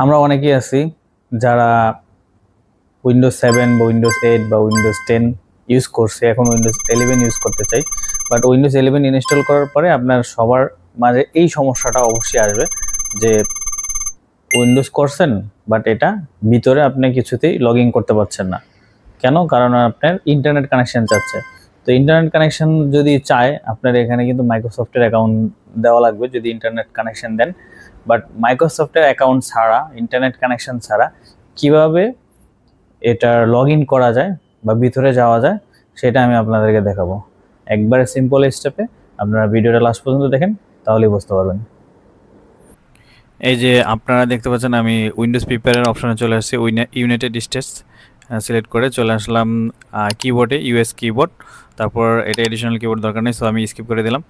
আমরা অনেকেই আছি যারা উইন্ডোজ সেভেন বা উইন্ডোজ এইট বা উইন্ডোজ টেন ইউজ করছে, এখন উইন্ডোজ ইলেভেন ইউজ করতে চাই। বাট উইন্ডোজ ইলেভেন ইনস্টল করার পরে আপনার সবার মাঝে এই সমস্যাটা অবশ্যই আসবে যে উইন্ডোজ করছেন বাট এটা ভিতরে আপনি কিছুতেই লগ ইন করতে পারছেন না। কেন? কারণ আপনার ইন্টারনেট কানেকশন চাচ্ছে। তো ইন্টারনেট কানেকশন যদি চায়, আপনার এখানে কিন্তু মাইক্রোসফটের অ্যাকাউন্ট দেওয়া লাগবে। যদি ইন্টারনেট কানেকশন দেন বাট মাইক্রোসফটের অ্যাকাউন্ট ছাড়া, ইন্টারনেট কানেকশন ছাড়া কীভাবে এটার লগ ইন করা যায় বা ভিতরে যাওয়া যায়, সেটা আমি আপনাদেরকে দেখাবো। একবারে সিম্পল স্টেপে আপনারা ভিডিওটা লাস্ট পর্যন্ত দেখেন, তাহলেই বুঝতে পারবেন। এই যে আপনারা দেখতে পাচ্ছেন, আমি উইন্ডোজ প্রিপেয়ারের অপশনে চলে আসছি ইউনাইটেড স্টেটস সিলেক্ট করে চলে আসলাম কিবোর্ডে ইউএস কিবোর্ড তারপর এটা এডিশনাল কিবোর্ড দরকার নেই সো আমি স্কিপ করে দিলাম।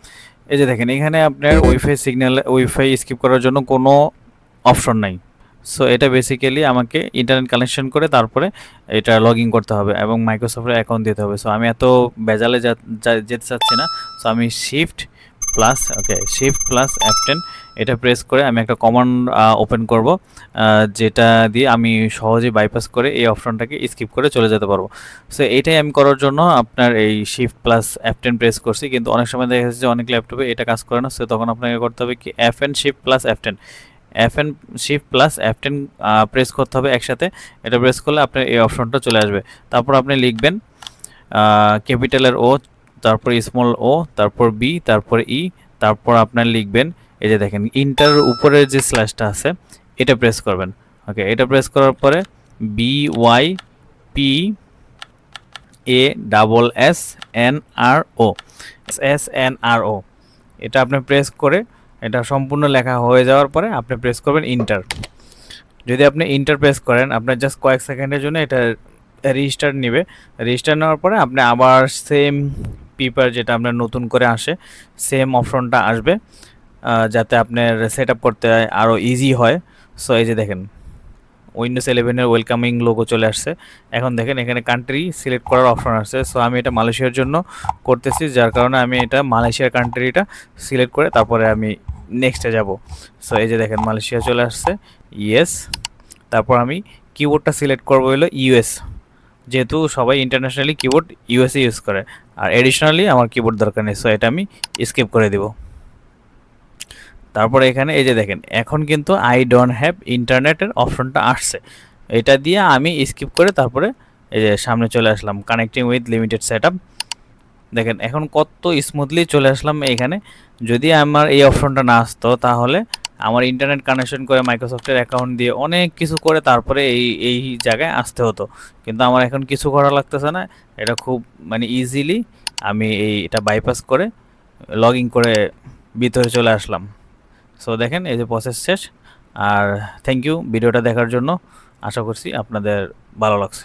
এই যে দেখেন, এখানে আপনার ওয়াইফাই সিগন্যাল ওয়াইফাই স্কিপ করার জন্য কোনো অপশন নাই। সো এটা বেসিক্যালি আমাকে ইন্টারনেট কানেকশন করে তারপরে এটা লগ ইন করতে হবে এবং মাইক্রোসফটের অ্যাকাউন্ট দিতে হবে। সো আমি এত বেজালে যেতে চাচ্ছি না। সো আমি shift plus okay shift plus app ten এটা প্রেস করে আমি একটা কমান্ড ওপেন করব যেটা দিয়ে আমি সহজে বাইপাস করে এই অপশনটাকে স্কিপ করে চলে যেতে পারব। সো এটাই আমি করার জন্য আপনার এই shift plus app ten press করছি, কিন্তু অনেক সময় দেখা যাচ্ছে যে অনেক ল্যাপটপে এটা কাজ করে না সো তখন আপনাকে করতে হবে কি F N shift plus app ten F N shift plus F ten press করতে হবে একসাথে, এটা প্রেস করলে আপনার এই অপশনটা চলে আসবে। তারপর আপনি লিখবেন ক্যাপিটালের ও তারপর স্মল ও তারপর বি তারপর ই তারপর আপনার লিখবেন, এই যে দেখেন ইন্টার উপরের যে স্ল্যাশটা আছে, এটা প্রেস করবেন। ওকে এটা প্রেস করার পরে B Y P A double S N R O S N R O এটা আপনি প্রেস করে, এটা সম্পূর্ণ লেখা হয়ে যাওয়ার পরে আপনি প্রেস করবেন ইন্টার যদি আপনি ইন্টার প্রেস করেন, আপনার জাস্ট কয়েক সেকেন্ডের জন্য এটা রেজিস্টার নেবে। রেজিস্টার নেওয়ার পরে আপনি আবার সেম পিপার যেটা আপনার নতুন করে আসে সেম অপশনটা আসবে যাতে আপনার সেট আপ করতে আরও ইজি হয়। সো এই যে দেখেন উইন্ডোজ ইলেভেনের ওয়েলকামিং লোগো চলে আসছে। এখন দেখেন, এখানে কান্ট্রি সিলেক্ট করার অপশন আসছে। সো আমি এটা মালয়েশিয়ার জন্য করতেছি, যার কারণে আমি এটা মালয়েশিয়ার কান্ট্রিটা সিলেক্ট করে তারপরে আমি নেক্সটে যাব। সো এই যে দেখেন, মালয়েশিয়া চলে আসছে। ইয়েস তারপর আমি কিবোর্ডটা সিলেক্ট করব হলো ইউএস যেহেতু সবাই ইন্টারন্যাশনালি কিবোর্ড ইউএসএ ইউজ করে। আর এডিশনালি আমার কিবোর্ড দরকার নেই সো এটা আমি স্কিপ করে দেব। তারপরে এখানে এই যে দেখেন, এখন কিন্তু আই ডোন্ট হ্যাভ ইন্টারনেটের অপশনটা আসছে। এটা দিয়ে আমি স্কিপ করে তারপরে এই যে সামনে চলে আসলাম কানেক্টিং উইথ লিমিটেড সেট দেখেন, এখন কত স্মুথলি চলে আসলাম এখানে। যদি আমার এই অপশনটা না আসতো, তাহলে আমার ইন্টারনেট কানেকশন করে মাইক্রোসফটের অ্যাকাউন্ট দিয়ে অনেক কিছু করে তারপরে এই এই জায়গায় আসতে হতো। কিন্তু আমার এখন কিছু করা লাগতেছে না। এটা খুব মানে ইজিলি আমি এই, এটা বাইপাস করে লগ ইন করে ভিতরে চলে আসলাম। সো দেখেন এই যে প্রসেস শেষ। আর থ্যাংক ইউ ভিডিওটা দেখার জন্য। আশা করছি আপনাদের ভালো লাগছে।